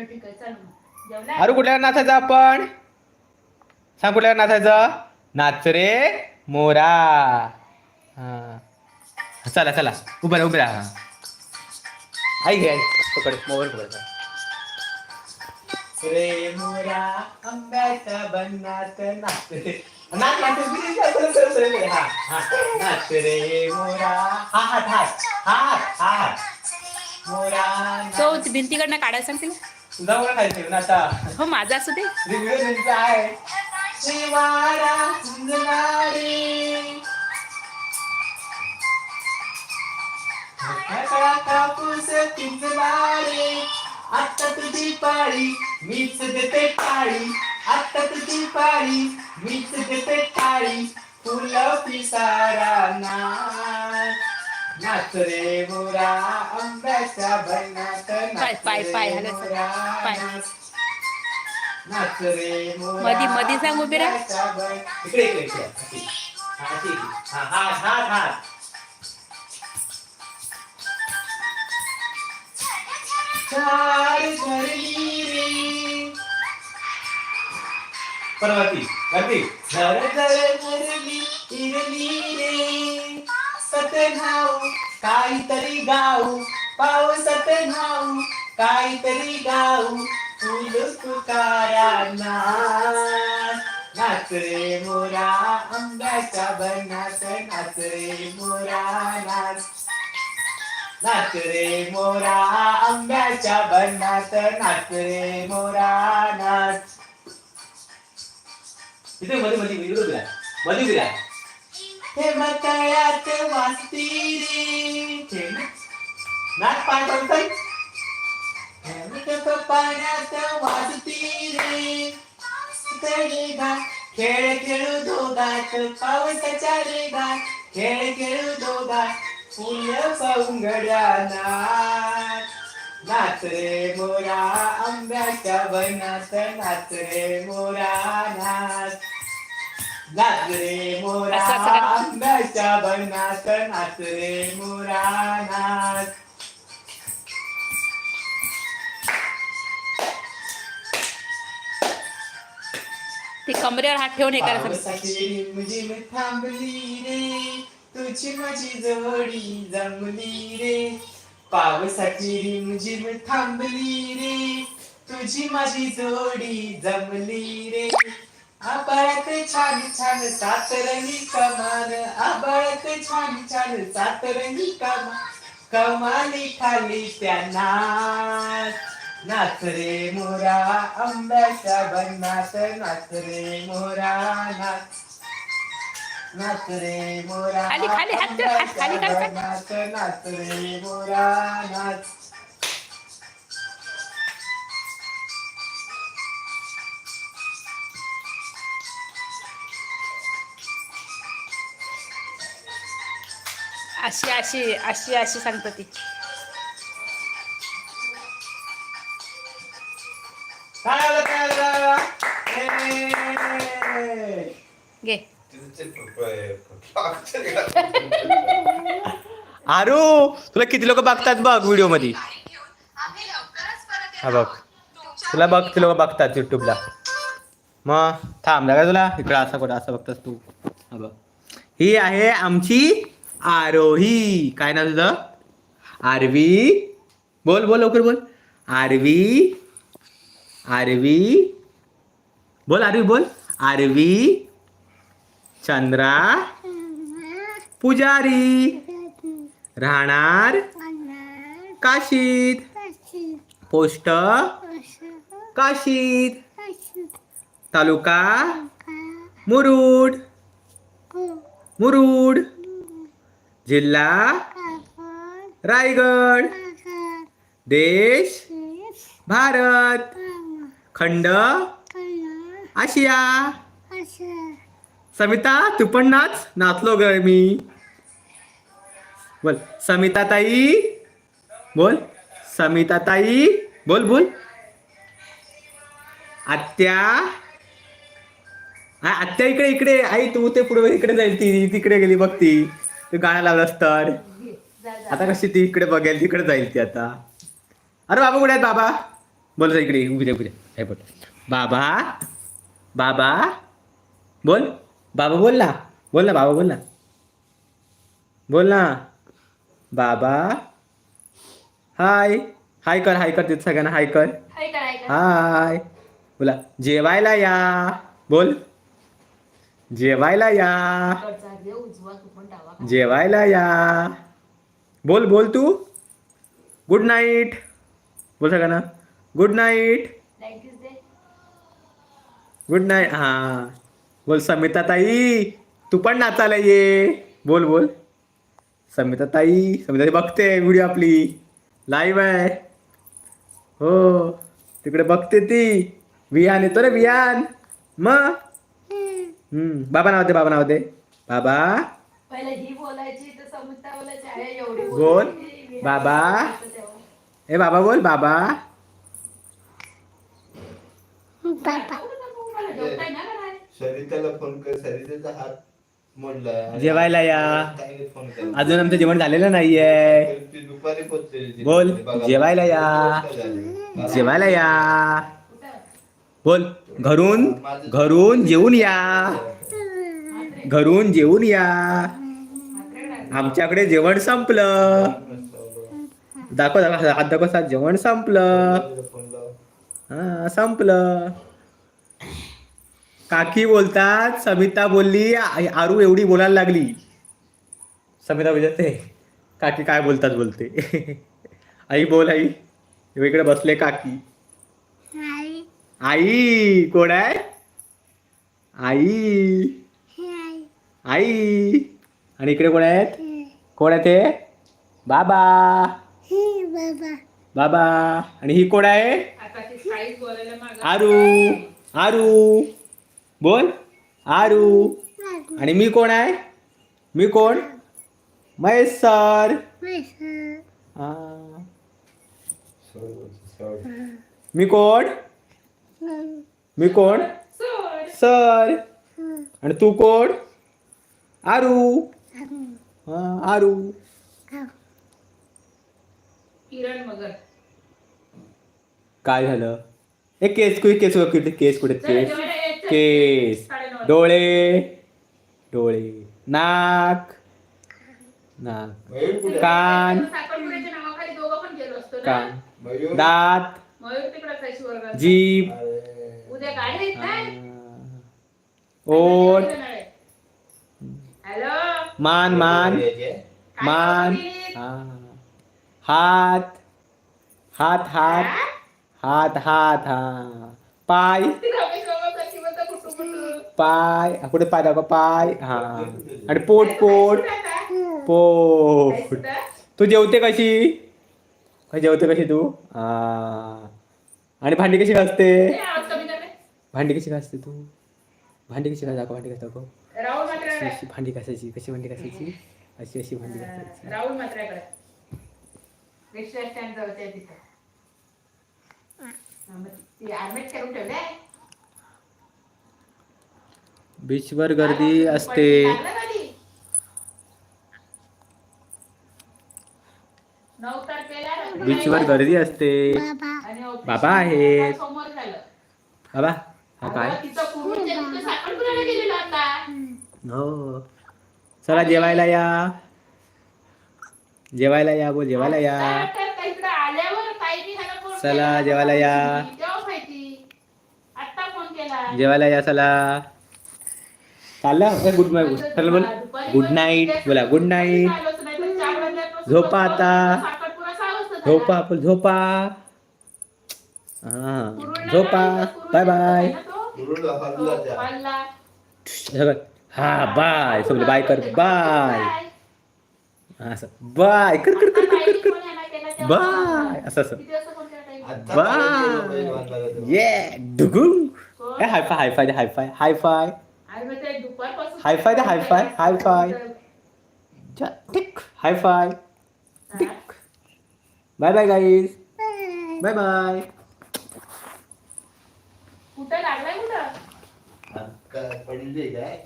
बरं ठीक आहे चल मग. जेवला? अरे कुठल्यावर नाचायचं आपण? सांग कुठल्यावर नाचायचं? नाच रे मोरा. हा. चला चला. उभं राहा उभं राहा. आई घे आई. पकड मोबाईल पकड रे मोरा आंब्याच्या बनात नाच रे. नाच नाच रे, सरळ, सरळ, सरळ, सरळ. हा, हा. नाच रे मोरा. हा हात हात हा हात हा हात. मोरा नाच. तो भिंतीकडनं काढायला सांगते का? खायचे ना आता. हो माझा असू दे. रिव्ह्यू त्यांचा आहे शिवारा कुंजणारे सगळा कापूस पिंजणारे आता तुझी पाळी मीच देते टाळी आता तुझी पाळी मीच देते टाळी फुलं पिसारा नाच नाच रे मोरा आंब्याच्या बनात पाय, पाय, नाच पाय रे हलत मोरा, पाय. नाच. नाच रे मोरा मधी- मधी सांग उभी राहा. आंब्याच्या बन- इकडे इकडे इकडे अशी. हा, अशी. हा, हात हात हात चार धरली रे परवाती वरती झर झर झरली इरली रे सत नाव काहीतरी गाऊ. पावसत नाव काहीतरी गाऊ. फुल तुकारा नाच रे मोरा आंब्याच्या बनात नाच रे मोरा नाच. नाच रे मोरा आंब्याच्या बनात नाच रे मोरा नाच. इथे मध्ये मध्ये मध्ये उभी मध्ये उभी हे मकळ्यात वाजती रे. नाच पाय पाण्यात वाजती रे. रेगा खेळ खेळू दोघात पावसाच्या रेगा खेळ खेळू दोघात फुल सौंगड्या नाच नाच रे मोरा आंब्याच्या बनात नाच रे मोरा नाच नाच रे मोरा असं- आंब्याच्या बनात रे मोरा नाच ते कमरेवर हात ठेवून हे करायचं. थांबली रे. तुझी माझी जोडी जमली रे. पावसाची रिमझिम थांबली रे. तुझी माझी जोडी जमली रे. आबाळात छान छान सातरंगी कमान आबाळात छान छान सातरंगी कमान कमाली खाली त्यांना नाच रे मोरा आंब्याच्या बनात नाच रे मोरा नाच नाच रे मोरा कर. बनात नाच रे मोरा नाच अशी अशी अशी अशी सांगतो ती! घे. आरू तुला किती लोक बघतात बघ व्हिडिओमध्ये हा बघ. तुला बघ किती लोक बघतात युट्यूबला मग थांब का तुला. इकडं असं कुठं असं बघतास तू. हा बघ. ही आहे आमची आरोही. काय नाव तुझं? आरवी. बोल बोल लवकर बोल. आरवी. आरवी. बोल आरवी बोल. आरवी. चंद्रा. पुजारी. राहणार. काशीत. पोस्ट काशीत. तालुका. मुरुड. मुरुड. जिल्हा? रायगड. देश? भारत. खंड? आशिया. समिता तू पण नाच. नाचलो ग मी. बोल. समिता ताई बोल. समिता ताई बोल बोल. आत्या? आत्या इकडे इकडे. आई तू ते पुढे इकडे जाईल ती तिकडे गेली बघ ती. तू गाणं लावलंस तर. आता कशी ती इकडे बघेल तिकडे जाईल ती आता. अरे बाबा कुठे आहेत बाबा? बोल रे इकडे उभी दे उभी दे. बोल. बाबा बाबा बोल. बाबा बोल ना. बोल ना बाबा बोल ना. बोल ना. बाबा हाय. हाय कर हाय कर तिथे सगळ्यांना हाय कर? हाय. बोला जेवायला या. बोल. जेवायला या. जेवायला या. बोल बोल तू. गुड नाईट बोल सगळ्यांना. गुड नाईट गुड नाईट हां. बोल समिता ताई तू पण नाचायला ये. बोल बोल. समिता ताई समिता ताई बघते व्हिडिओ आपली. लाईव्ह आहे. हो. तिकडे बघते ती. विहान येतो रे विहान. मग हम्म बाबा नाव दे बाबा नाव दे बाबा पहिले ही बोलायची तर समुद्रा बोलायची आहे एवढी बोल. बाबा. ए बाबा बोल बाबा? सरिताला फोन कर सरिताचा हात जेवायला या. अजून आमचं जेवण झालेलं नाहीये ती दुपारी. बोल, जेवायला या. जेवायला या? बोल घरून घरून जेवून या. घरून जेवून या. आमच्याकडे जेवण संपलं. दाखव दाखव हात दाखव सात जेवण संपलं. हा संपलं. काकी बोलतात समिता बोलली आरू एवढी बोलायला लागली. समिता विचारते काकी काय बोलतात बोलते. आई बोल आई. इकडे बसले काकी. आई कोण आहे? आई. आई. आणि इकडे कोण आहेत? कोण आहे ते बाबा. बाबा. आणि ही कोण आहे? आता ती काहीच बोलायला मागं. आरू. आरू. बोल. आरू. आणि मी कोण आहे? मी कोण? महेश सर. हा. मी कोण? मी कोण. सर. आणि तू कोण? आरू. हा आरू. किरण मगर. काय झालं? ए केस कुठे केस कुठे केस कुठे केस. केस. डोळे. डोळे. नाक. नाक? कान. साखरपुड्याच्या नावाखाली दोघं पण गेलो असतो ना? कान. दात. जीभ. अरे. उद्या गाडी येत नाही ओठ हॅलो? मान मान? मान. हा. हात. हात हात. हात? हात हा. पाय. पाय. हा, कुठे पाय दाखव. पाय. हा. आणि पोट पोट. पोट. तू जेवते कशी? काय जेवते कशी तू? हा. आणि भांडी कशी घासते? भांडी कशी घासते तू? भांडी कशी घास दाखव भांडी घास दाखव. राहुल अशी भांडी घासायची कशी भांडी घासायची? अशी अशी भांडी घासायची. राहुल हा, ठेवलंय बीचवर गर्दी असते. बीचवर गर्दी असते. बाबा आहेत. समोर झालं. बाबा. हा काय? आता. हो. चला जेवायला या. जेवायला या बोल जेवायला या. चला. जेवायला या. तेव्हा माहिती? आता फोन केला. जेवायला या चला. चाललं? गुड नाईट चला बोल. गुड नाईट बोला. गुड नाईट झोपा आता. झोपा आपण झोपा. हा झोपा. बाय बाय हा बाय. सगळे बाय कर. बाय. असं. बाय. कर कर कर कर कर कर. बाय. असं असं. बाय. ये ढुगू. ए हायफाय हायफाय दे हायफाय हाय फाय दे high five high five high five tick bye bye guys bye bye कुठं लागलाय कुठं? हात काय पडले काय?